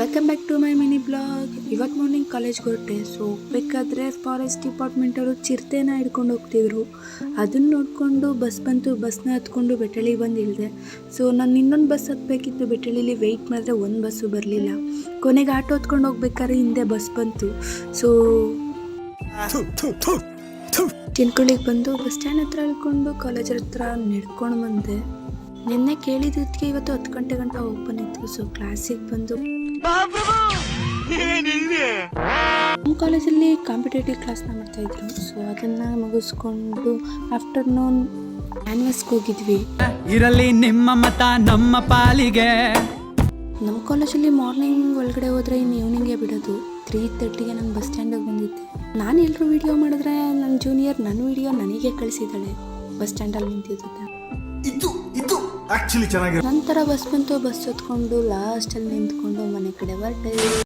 Welcome back to my mini blog ಇವತ್ತು morning ಕಾಲೇಜ್ಗೆ ಹೊರಟೆ ಸೊ ಹೋಗ್ಬೇಕಾದ್ರೆ ಫಾರೆಸ್ಟ್ ಡಿಪಾರ್ಟ್ಮೆಂಟವರು ಚಿರತೆನ ಹಿಡ್ಕೊಂಡು ಹೋಗ್ತಿದ್ರು. ಅದನ್ನು ನೋಡಿಕೊಂಡು ಬಸ್ ಬಂತು ಬಸ್ನ ಹತ್ಕೊಂಡು ಬೆಟ್ಟಳಿಗೆ ಬಂದು ಇಳಿದೆ. ಸೊ ನಾನು ಇನ್ನೊಂದು ಬಸ್ ಹತ್ತಬೇಕಿತ್ತು ಬೆಟ್ಟಳಿಲಿ ವೆಯ್ಟ್ ಮಾಡಿದ್ರೆ ಒಂದು ಬಸ್ಸು ಬರಲಿಲ್ಲ. ಕೊನೆಗೆ ಆಟೋ ಹತ್ಕೊಂಡು ಹೋಗ್ಬೇಕಾದ್ರೆ ಹಿಂದೆ ಬಸ್ ಬಂತು. ಸೊ ತಿನ್ಕೊಳ್ಳಿಗೆ ಬಂದು ಬಸ್ ಸ್ಟ್ಯಾಂಡ್ ಹತ್ರ ಇಳ್ಕೊಂಡು ಕಾಲೇಜ್ ಹತ್ರ ನಡ್ಕೊಂಡು ಬಂದೆ. ನಿನ್ನೆ ಕೇಳಿದ್ದಕ್ಕೆ ಇವತ್ತು ಹತ್ತು ಗಂಟೆ ಗಂಟ ಓಪನ್ ಇತ್ತು ಸೊ ಕ್ಲಾಸಿಗೆ ಬಂದು. ನಮ್ಮ ಕಾಲೇಜಲ್ಲಿ ಕಾಂಪಿಟೇಟಿವ್ ಕ್ಲಾಸ್ನ ಮಾಡ್ತಾ ಇದ್ರು ಸೊ ಅದನ್ನ ಮುಗಿಸ್ಕೊಂಡು ಆಫ್ಟರ್ನೂನ್ ಕ್ಯಾನ್ವಸ್ಗೆ ಹೋಗಿದ್ವಿ. ಇರಲಿ ನಿಮ್ಮ ಮತ ನಮ್ಮ ಪಾಲಿಗೆ. ನಮ್ಮ ಕಾಲೇಜಲ್ಲಿ ಮಾರ್ನಿಂಗ್ ಒಳಗಡೆ ಹೋದ್ರೆ ಇನ್ನು ಈವ್ನಿಂಗೇ ಬಿಡೋದು. ತ್ರೀ ತರ್ಟಿಗೆ ನಾನು ಬಸ್ ಸ್ಟ್ಯಾಂಡಿಗೆ ಬಂದಿದ್ದೆ. ನಾನು ಎಲ್ಲರೂ ವಿಡಿಯೋ ಮಾಡಿದ್ರೆ ನನ್ನ ಜೂನಿಯರ್ ನನ್ನ ವಿಡಿಯೋ ನನಗೆ ಕಳಿಸಿದ್ದಾಳೆ. ಬಸ್ ಸ್ಟ್ಯಾಂಡಲ್ಲಿ ನಿಂತಿದ್ದ. ಇದು ಇದು ಆಕ್ಚುಲಿ ಚೆನ್ನಾಗಿರೋ ನಂತರ ಬಸ್ ಬಂತು ಬಸ್ ಲಾಸ್ಟ್ ಅಲ್ಲಿ ನಿಂತ್ಕೊಂಡು ಮನೆ ಕಡೆ ಹೊರಟೆ.